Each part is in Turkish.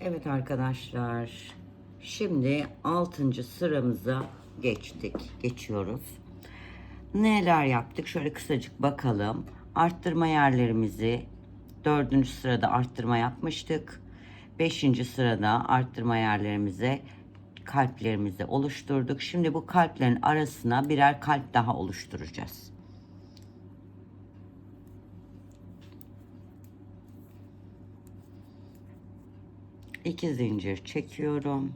Evet arkadaşlar. Şimdi 6. sıramıza geçtik. Geçiyoruz. Neler yaptık? Şöyle kısacık bakalım. Arttırma yerlerimizi 4. sırada arttırma yapmıştık. 5. sırada arttırma yerlerimize kalplerimizi oluşturduk. Şimdi bu kalplerin arasına birer kalp daha oluşturacağız. İki zincir çekiyorum.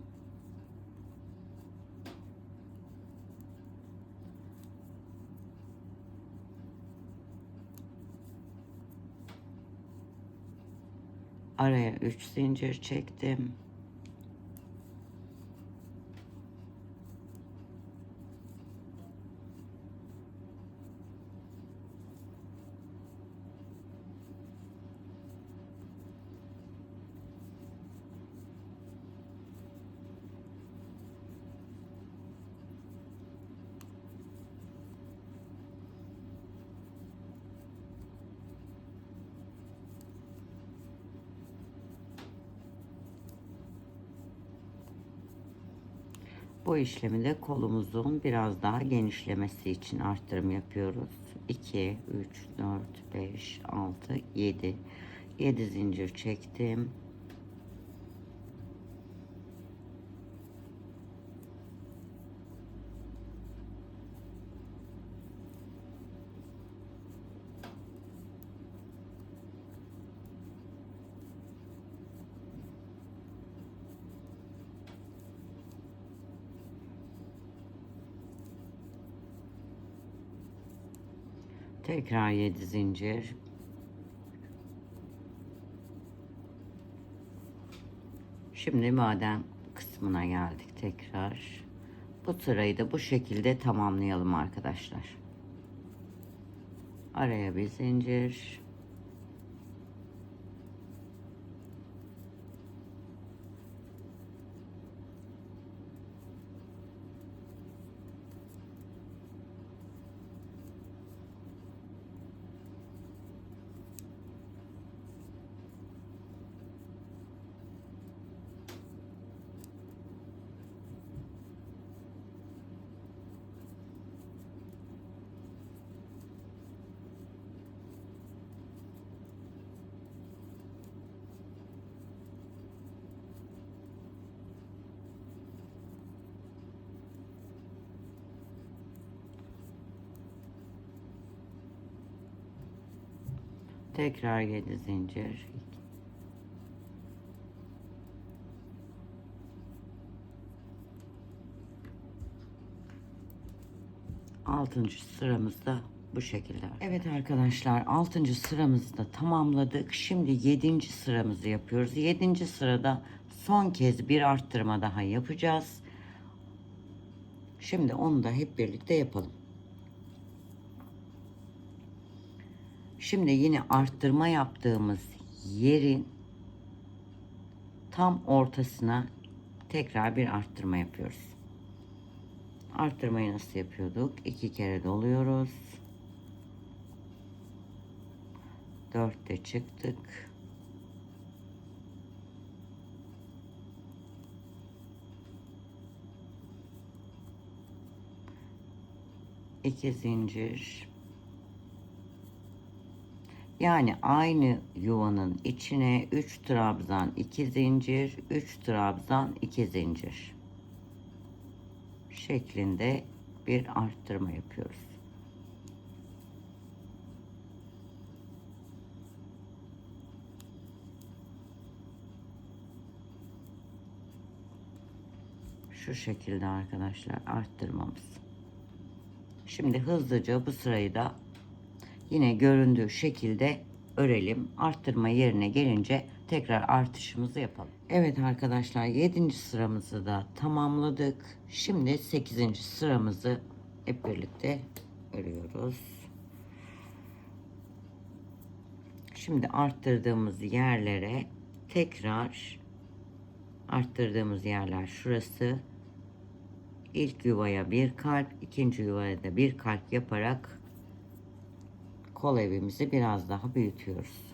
Araya 3 zincir çektim. Bu işlemi de kolumuzun biraz daha genişlemesi için arttırım yapıyoruz. 2, 3, 4, 5, 6, 7. 7 zincir çektim. Tekrar 7 zincir. Şimdi maden kısmına geldik tekrar. Bu sırayı da bu şekilde tamamlayalım arkadaşlar. Araya bir zincir. Tekrar 7 zincir. Altıncı sıramızda bu şekilde. Evet arkadaşlar altıncı sıramızı da tamamladık. Şimdi yedinci sıramızı yapıyoruz. Yedinci sırada son kez bir arttırma daha yapacağız. Şimdi onu da hep birlikte yapalım. Şimdi yine arttırma yaptığımız yerin tam ortasına tekrar bir arttırma yapıyoruz. Arttırmayı nasıl yapıyorduk? İki kere doluyoruz. Dörtte çıktık. İki zincir. Yani aynı yuvanın içine 3 trabzan 2 zincir, 3 trabzan 2 zincir şeklinde bir arttırma yapıyoruz. Şu şekilde arkadaşlar arttırmamız. Şimdi hızlıca bu sırayı da yine göründüğü şekilde örelim. Arttırma yerine gelince tekrar artışımızı yapalım. Evet arkadaşlar 7. sıramızı da tamamladık. Şimdi 8. sıramızı hep birlikte örüyoruz. Şimdi arttırdığımız yerlere tekrar arttırdığımız yerler şurası. İlk yuvaya bir kalp, ikinci yuvaya da bir kalp yaparak kol evimizi biraz daha büyütüyoruz.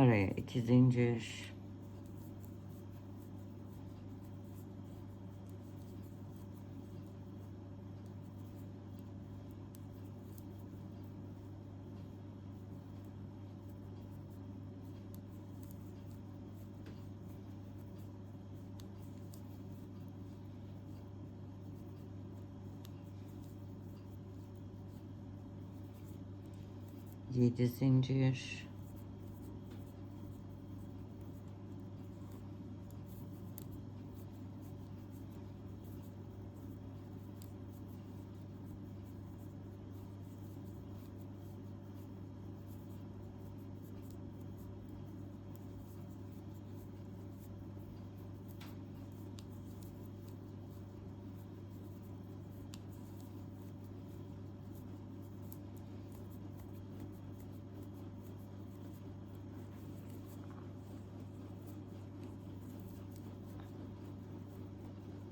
Araya iki zincir. Yedi zincir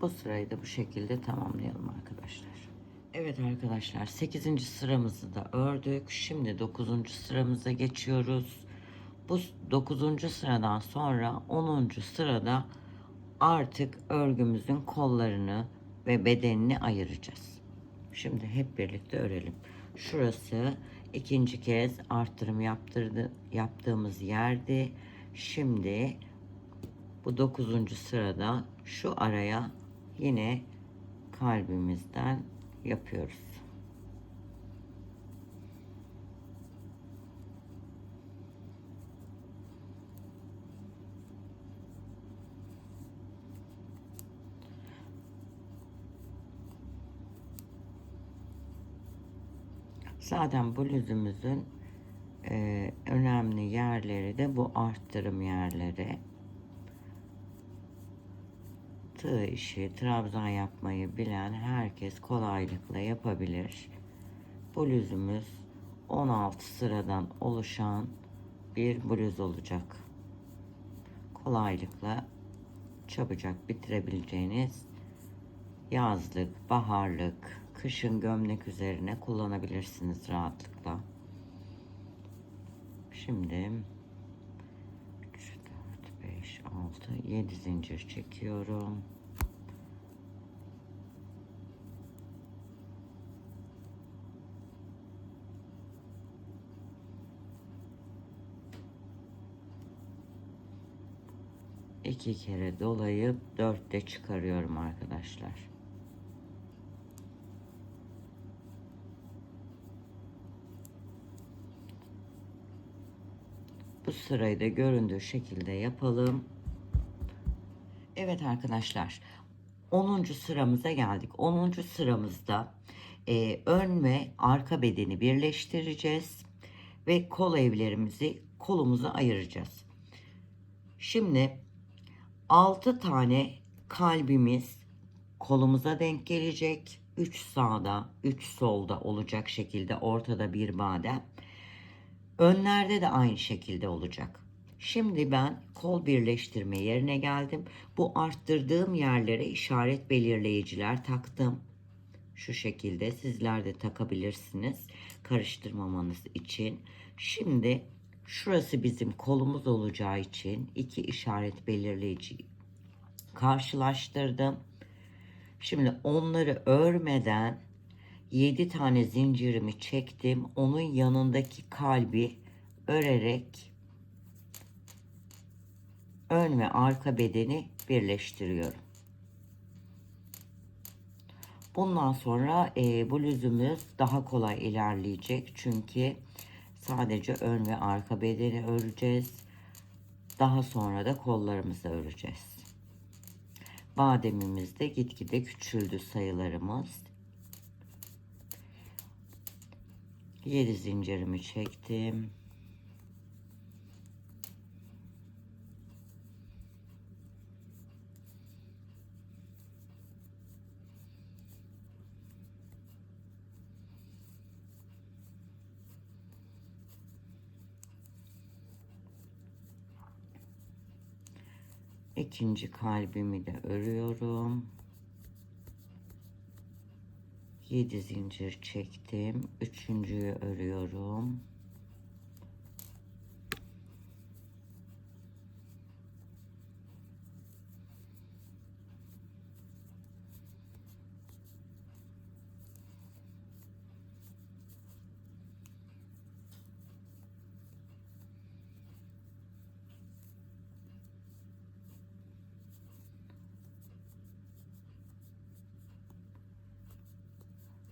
Bu sırayı da bu şekilde tamamlayalım arkadaşlar. Evet arkadaşlar 8. sıramızı da ördük. Şimdi 9. sıramıza geçiyoruz. Bu 9. sıradan sonra 10. sırada artık örgümüzün kollarını ve bedenini ayıracağız. Şimdi hep birlikte örelim. Şurası ikinci kez arttırım yaptırdı, yaptığımız yerdi. Şimdi bu dokuzuncu sırada şu araya yine kalbimizden yapıyoruz. Zaten bluzumuzun e, önemli yerleri de bu arttırım yerleri. Tığ işi, trabzan yapmayı bilen herkes kolaylıkla yapabilir. Bluzumuz 16 sıradan oluşan bir bluz olacak. Kolaylıkla çabucak bitirebileceğiniz yazlık, baharlık, kışın gömlek üzerine kullanabilirsiniz rahatlıkla. Şimdi 3, 4, 5, 6, 7 zincir çekiyorum. iki kere dolayıp dörtte çıkarıyorum arkadaşlar. Bu sırayı da göründüğü şekilde yapalım. Evet arkadaşlar 10. sıramıza geldik. 10. sıramızda e, ön ve arka bedeni birleştireceğiz ve kol evlerimizi kolumuza ayıracağız. Şimdi 6 tane kalbimiz kolumuza denk gelecek. 3 sağda, 3 solda olacak şekilde ortada bir badem. Önlerde de aynı şekilde olacak. Şimdi ben kol birleştirme yerine geldim. Bu arttırdığım yerlere işaret belirleyiciler taktım. Şu şekilde sizler de takabilirsiniz. Karıştırmamanız için. Şimdi şurası bizim kolumuz olacağı için iki işaret belirleyici karşılaştırdım. Şimdi onları örmeden 7 tane zincirimi çektim. Onun yanındaki kalbi örerek ön ve arka bedeni birleştiriyorum. Bundan sonra e, bluzumuz daha kolay ilerleyecek. Çünkü sadece ön ve arka bedeni öreceğiz. Daha sonra da kollarımızı öreceğiz. Bademimiz de gitgide küçüldü sayılarımız. 7 zincirimi çektim. İkinci kalbimi de örüyorum. 7 zincir çektim. Üçüncüyü örüyorum.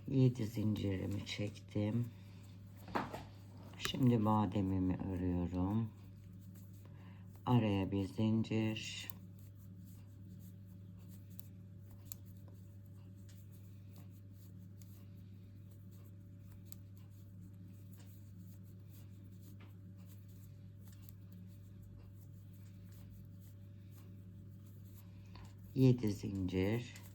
7 zincirimi çektim. Şimdi bademimi örüyorum. Araya bir zincir. Yedi zincir.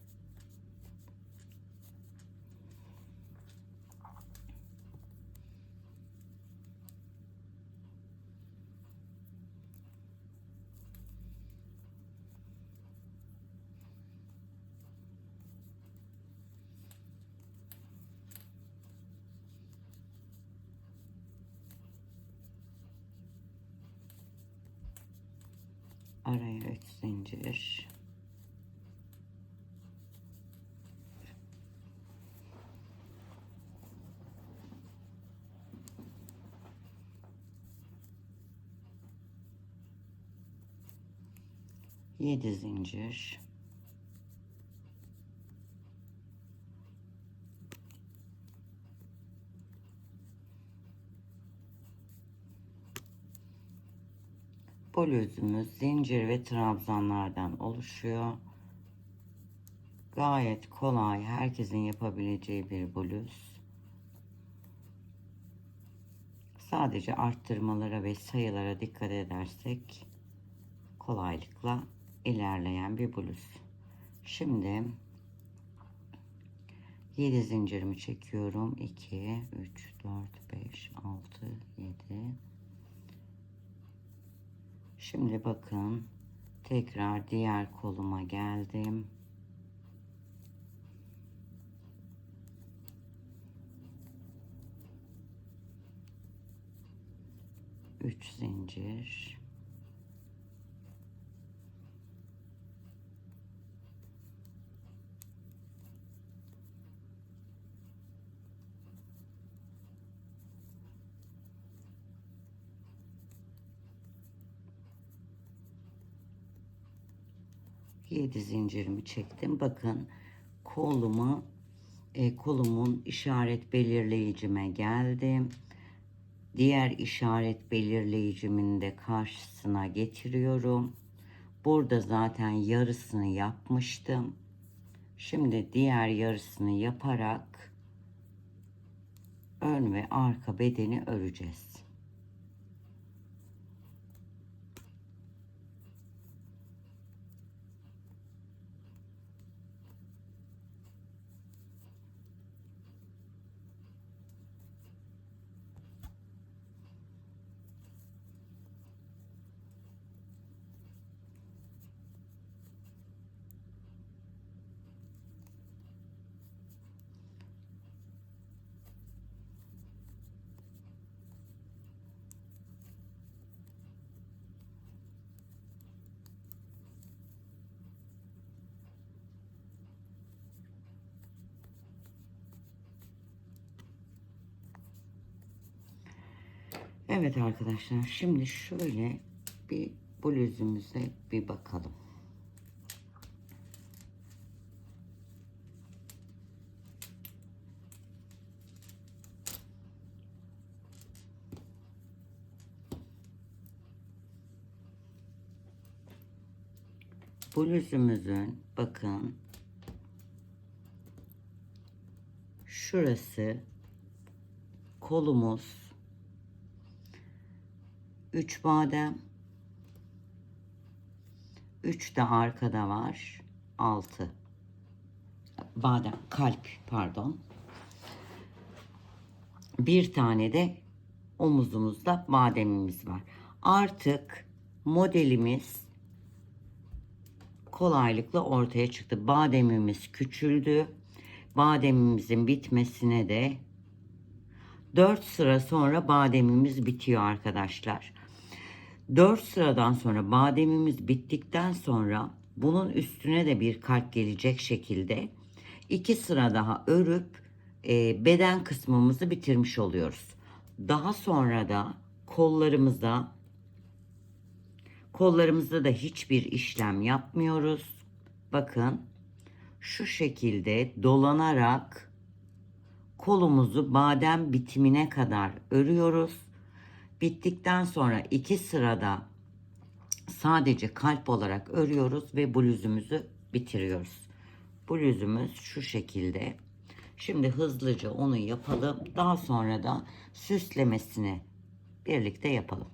7 zincir bluzumuz zincir ve trabzanlardan oluşuyor. Gayet kolay herkesin yapabileceği bir bluz. Sadece arttırmalara ve sayılara dikkat edersek kolaylıkla ilerleyen bir bluz. Şimdi 7 zincirimi çekiyorum. 2, 3, 4, 5, 6, 7. Şimdi bakın tekrar diğer koluma geldim. Üç zincir. Yedi zincirimi çektim. Bakın kolumu e, kolumun işaret belirleyicime geldim. Diğer işaret belirleyicimin de karşısına getiriyorum. Burada zaten yarısını yapmıştım. Şimdi diğer yarısını yaparak ön ve arka bedeni öreceğiz. Evet arkadaşlar şimdi şöyle bir bluzumuza bir bakalım. Bluzumuzun bakın şurası kolumuz 3 badem. 3 de arkada var. 6 badem kalp pardon. Bir tane de omuzumuzda bademimiz var. Artık modelimiz kolaylıkla ortaya çıktı. Bademimiz küçüldü. Bademimizin bitmesine de 4 sıra sonra bademimiz bitiyor arkadaşlar. 4 sıradan sonra bademimiz bittikten sonra bunun üstüne de bir kalp gelecek şekilde 2 sıra daha örüp e, beden kısmımızı bitirmiş oluyoruz. Daha sonra da kollarımıza kollarımızda da hiçbir işlem yapmıyoruz. Bakın şu şekilde dolanarak kolumuzu badem bitimine kadar örüyoruz. Bittikten sonra iki sırada sadece kalp olarak örüyoruz ve bluzumuzu bitiriyoruz. Bluzumuz şu şekilde. Şimdi hızlıca onu yapalım. Daha sonra da süslemesini birlikte yapalım.